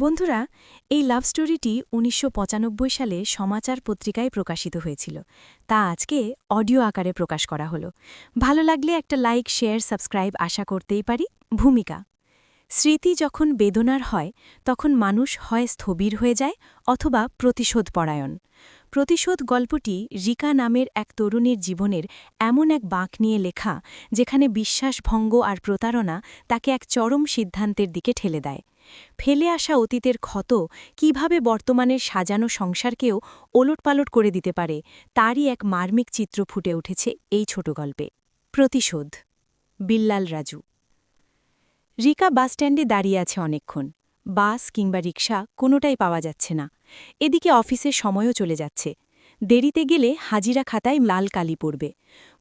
বন্ধুরা, এই লাভ স্টোরিটি উনিশশো পঁচানব্বই সালে সমাচার পত্রিকায় প্রকাশিত হয়েছিল। তা আজকে অডিও আকারে প্রকাশ করা হলো। ভালো লাগলে একটা লাইক, শেয়ার, সাবস্ক্রাইব আশা করতেই পারি। ভূমিকা। স্মৃতি যখন বেদনার হয়, তখন মানুষ হয় স্থবির হয়ে যায় অথবা প্রতিশোধ পরায়ণ প্রতিশোধ গল্পটি রিকা নামের এক তরুণীর জীবনের এমন এক বাঁক নিয়ে লেখা, যেখানে বিশ্বাসভঙ্গ আর প্রতারণা তাকে এক চরম সিদ্ধান্তের দিকে ঠেলে দেয়। ফেলে আসা অতীতের ক্ষত কীভাবে বর্তমানের সাজানো সংসারকেও ওলটপালট করে দিতে পারে, তারই এক মার্মিক চিত্র ফুটে উঠেছে এই ছোট গল্পে। প্রতিশোধ, বিল্লাল রাজু। রিকা বাসস্ট্যান্ডে দাঁড়িয়ে আছে অনেকক্ষণ। বাস কিংবা রিক্সা কোনোটাই পাওয়া যাচ্ছে না। এদিকে অফিসের সময়ও চলে যাচ্ছে। দেরিতে গেলে হাজিরা খাতায় লাল কালি পড়বে।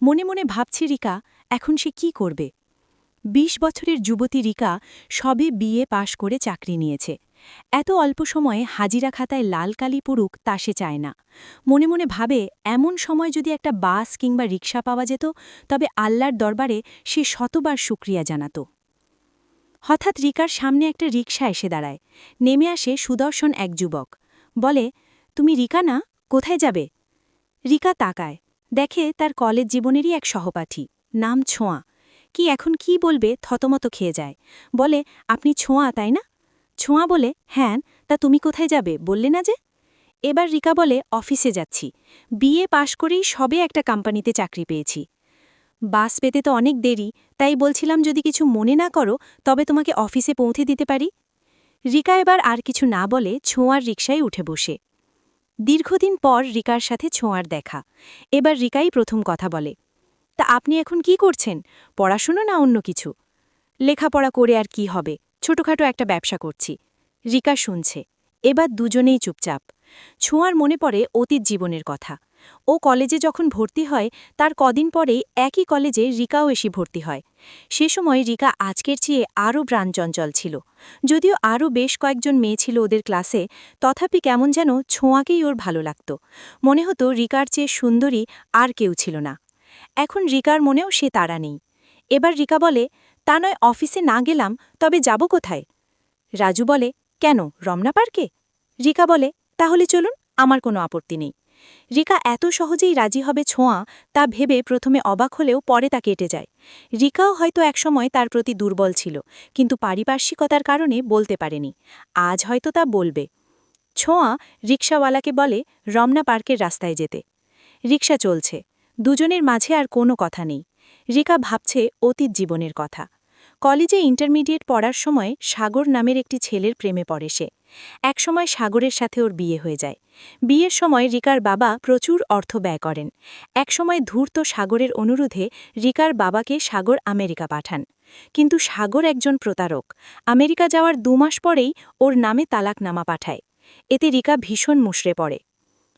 মনে মনে ভাবছে রিকা, এখন সে কি করবে? ২০ বছরের যুবতী রিকা সবে বিয়ে পাশ করে চাকরি নিয়েছে। এত অল্প সময়ে হাজিরা খাতায় লাল কালি পড়ুক তা সে চায় না। মনে মনে ভাবে, এমন সময় যদি একটা বাস কিংবা রিক্সা পাওয়া যেত, তবে আল্লাহর দরবারে সে শতবার শুক্রিয়া জানাত। হঠাৎ রিকার সামনে একটা রিক্সা এসে দাঁড়ায়। নেমে আসে সুদর্শন এক যুবক। বলে, তুমি রিকা না? কোথায় যাবে? রিকা তাকায়। দেখে তার কলেজ জীবনেরই এক সহপাঠী। নাম ছোঁয়া। কি এখন কি বলবে, থতমত খেয়ে যায়। বলে, আপনি ছোঁয়া, তাই না? ছোঁয়া বলে হ্যাঁ তা তুমি কোথায় যাবে, বললে না যে? এবার রিকা বলে, অফিসে যাচ্ছি। বিয়ে পাশ করেই সবে একটা কোম্পানিতে চাকরি পেয়েছি। বাস পেতে তো অনেক দেরি, তাই বলছিলাম যদি কিছু মনে না করো, তবে তোমাকে অফিসে পৌঁছে দিতে পারি? রিকা এবার আর কিছু না বলে ছোঁয়ার রিকশায় উঠে বসে। দীর্ঘদিন পর রিকার সাথে ছোঁয়ার দেখা। এবার রিকাই প্রথম কথা বলে, তা আপনি এখন কি করছেন? পড়াশুনো না অন্য কিছু? লেখাপড়া করে আর কি হবে? ছোটখাটো একটা ব্যবসা করছি। রিকা শুনছে। এবার দুজনেই চুপচাপ। ছোঁয়ার মনে পড়ে অতীত জীবনের কথা। ও কলেজে যখন ভর্তি হয়, তার কদিন পরেই একই কলেজে রিকাও এসে ভর্তি হয়। সে সময় রিকা আজকের চেয়ে আরও প্রাণচঞ্চল ছিল। যদিও আরও বেশ কয়েকজন মেয়ে ছিল ওদের ক্লাসে, তথাপি কেমন যেন ছোঁয়াকেই ওর ভালো লাগত। মনে হতো রিকার চেয়ে সুন্দরী আর কেউ ছিল না। এখন রিকার মনেও সে তাড়া নেই। এবার রিকা বলে, তা নয়, অফিসে না গেলাম, তবে যাব কোথায়? রাজু বলে, কেন, রমনা পার্কে? রিকা বলে, তাহলে চলুন, আমার কোনো আপত্তি নেই। রিকা এত সহজেই রাজি হবে ছোঁয়া তা ভেবে প্রথমে অবাক হলেও পরে তা কেটে যায়। রিকাও হয়তো একসময় তার প্রতি দুর্বল ছিল, কিন্তু পারিপার্শ্বিকতার কারণে বলতে পারেনি। আজ হয়তো তা বলবে। ছোঁয়া রিক্সাওয়ালাকে বলে, রমনা পার্কের রাস্তায় যেতে। রিক্সা চলছে। দুজনের মাঝে আর কোনো কথা নেই। রিকা ভাবছে অতীত জীবনের কথা। কলেজে ইন্টারমিডিয়েট পড়ার সময় সাগর নামের একটি ছেলের প্রেমে পড়ে সে। একসময় সাগরের সাথে ওর বিয়ে হয়ে যায়। বিয়ের সময় রিকার বাবা প্রচুর অর্থ ব্যয় করেন। একসময় ধূর্ত সাগরের অনুরোধে রিকার বাবাকে সাগর আমেরিকা পাঠান। কিন্তু সাগর একজন প্রতারক। আমেরিকা যাওয়ার দুমাস পরেই ওর নামে তালাকনামা পাঠায়। এতে রিকা ভীষণ মুশড়ে পড়ে।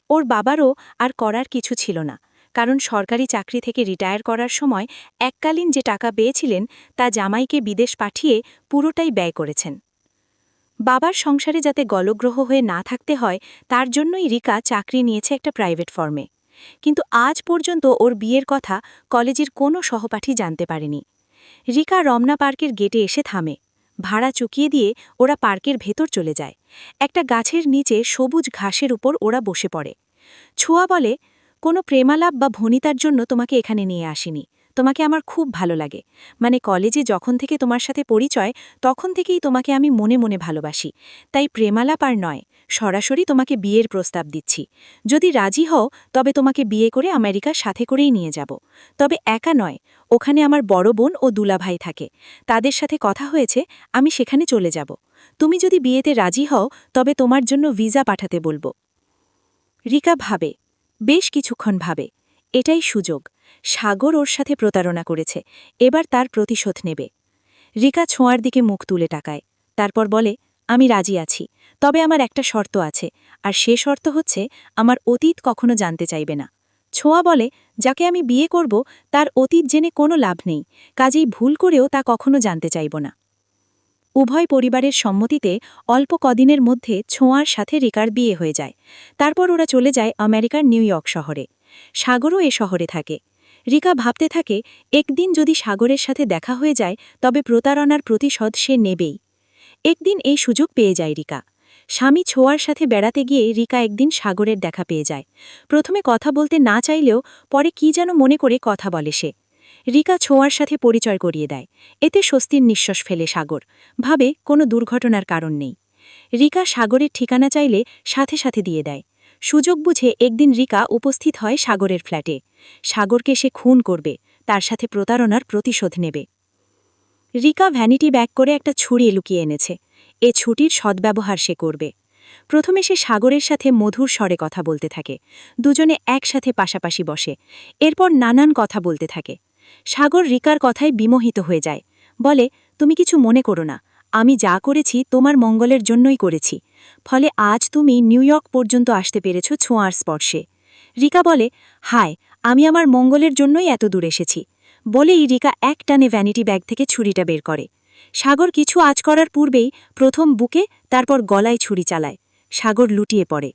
ওর বাবারও আর করার কিছু ছিল না। কারণ সরকারি চাকরি থেকে রিটায়ার করার সময় এককালীন যে টাকা পেয়েছিলেন তা জামাইকে বিদেশ পাঠিয়ে পুরোটাই ব্যয় করেছেন। বাবার সংসারে যাতে গলগ্রহ হয়ে না থাকতে হয়, তার জন্যই রিকা চাকরি নিয়েছে একটা প্রাইভেট ফর্মে। কিন্তু আজ পর্যন্ত ওর বিয়ের কথা কলেজের কোনো সহপাঠী জানতে পারেনি। রিকা রমনা পার্কের গেটে এসে থামে। ভাড়া চুকিয়ে দিয়ে ওরা পার্কের ভেতর চলে যায়। একটা গাছের নিচে সবুজ ঘাসের উপর ওরা বসে পড়ে। ছোঁয়া বলে কোনো প্রেমালাপ বা ভনিতার জন্য তোমাকে এখানে নিয়ে আসিনি। তোমাকে আমার খুব ভালো লাগে। মানে কলেজে যখন থেকে তোমার সাথে পরিচয়, তখন থেকেই তোমাকে আমি মনে মনে ভালোবাসি। তাই প্রেমালাপ আর নয়, সরাসরি তোমাকে বিয়ের প্রস্তাব দিচ্ছি। যদি রাজি হও, তবে তোমাকে বিয়ে করে আমেরিকার সাথে করেই নিয়ে যাব। তবে একা নয়, ওখানে আমার বড় বোন ও দুলাভাই থাকে। তাদের সাথে কথা হয়েছে, আমি সেখানে চলে যাব। তুমি যদি বিয়েতে রাজি হও, তবে তোমার জন্য ভিসা পাঠাতে বলব। রিকা ভাবে বেশ কিছুক্ষণ ভাবে। এটাই সুযোগ। সাগর ওর সাথে প্রতারণা করেছে। এবার তার প্রতিশোধ নেবে। রিকা ছোঁয়ার দিকে মুখ তুলে টাকায় তারপর বলে, আমি রাজি আছি। তবে আমার একটা শর্ত আছে। আর সে শর্ত হচ্ছে, আমার অতীত কখনো জানতে চাইবে না। ছোঁয়া বলে, যাকে আমি বিয়ে করব, তার অতীত জেনে কোনো লাভ নেই। কাজেই ভুল করেও তা কখনো জানতে চাইব না। উভয় পরিবারের সম্মতিতে অল্প কদিনের মধ্যে ছোঁয়ার সাথে রিকার বিয়ে হয়ে যায়। তারপর ওরা চলে যায় আমেরিকার নিউ ইয়র্ক শহরে। সাগরও এ শহরে থাকে। রিকা ভাবতে থাকে, একদিন যদি সাগরের সাথে দেখা হয়ে যায়, তবে প্রতারণার প্রতিশোধ সে নেবেই। একদিন এই সুযোগ পেয়ে যায় রিকা। স্বামী ছোঁয়ার সাথে বেড়াতে গিয়ে রিকা একদিন সাগরের দেখা পেয়ে যায়। প্রথমে কথা বলতে না চাইলেও পরে কি যেন মনে করে কথা বলে সে। রিকা ছোঁয়ার সাথে পরিচয় করিয়ে দেয়। এতে স্বস্তির নিঃশ্বাস ফেলে সাগর। ভাবে, কোনো দুর্ঘটনার কারণ নেই। রিকা সাগরের ঠিকানা চাইলে সাথে সাথে দিয়ে দেয়। সুযোগ বুঝে একদিন রিকা উপস্থিত হয় সাগরের ফ্ল্যাটে। সাগরকে সে খুন করবে, তার সাথে প্রতারণার প্রতিশোধ নেবে। রিকা ভ্যানিটি ব্যাগ করে একটা ছুরি লুকিয়ে এনেছে। এ ছুটির সদ্ব্যবহার সে করবে। প্রথমে সে সাগরের সাথে মধুর স্বরে কথা বলতে থাকে। দুজনে একসাথে পাশাপাশি বসে। এরপর নানান কথা বলতে থাকে। সাগর রিকার কথায় বিমোহিত হয়ে যায়। বলে, তুমি কিছু মনে করো না। আমি যা করেছি, তোমার মঙ্গলের জন্যই করেছি। ফলে আজ তুমি নিউ ইয়র্ক পর্যন্ত আসতে পেরেছ ছোঁয়ার স্পর্শে। রিকা বলে, হায়, আমি আমার মঙ্গলের জন্যই এত দূর এসেছি। বলেই রিকা এক টানে ভ্যানিটি ব্যাগ থেকে ছুরিটা বের করে। সাগর কিছু আজ করার পূর্বেই প্রথম বুকে, তারপর গলায় ছুরি চালায়। সাগর লুটিয়ে পড়ে।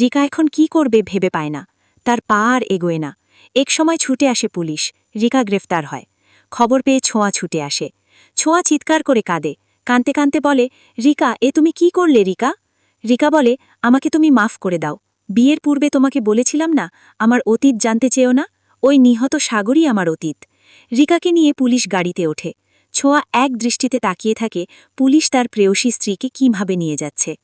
রিকা এখন কি করবে ভেবে পায় না। তার পা আর এগোয় না। এক সময় ছুটে আসে পুলিশ। রিকা গ্রেফতার হয়। খবর পেয়ে ছোঁয়া ছুটে আসে। ছোঁয়া চিৎকার করে কাঁদে। কাঁদতে কাঁদতে বলে, রিকা, এ তুমি কি করলে রিকা? রিকা বলে, আমাকে তুমি মাফ করে দাও। বিয়ের পূর্বে তোমাকে বলেছিলাম না, আমার অতীত জানতে চেয়েও না? ওই নিহত সাগরই আমার অতীত। রিকাকে নিয়ে পুলিশ গাড়িতে ওঠে। ছোঁয়া এক দৃষ্টিতে তাকিয়ে থাকে, পুলিশ তার প্রেয়সী স্ত্রীকে কীভাবে নিয়ে যাচ্ছে?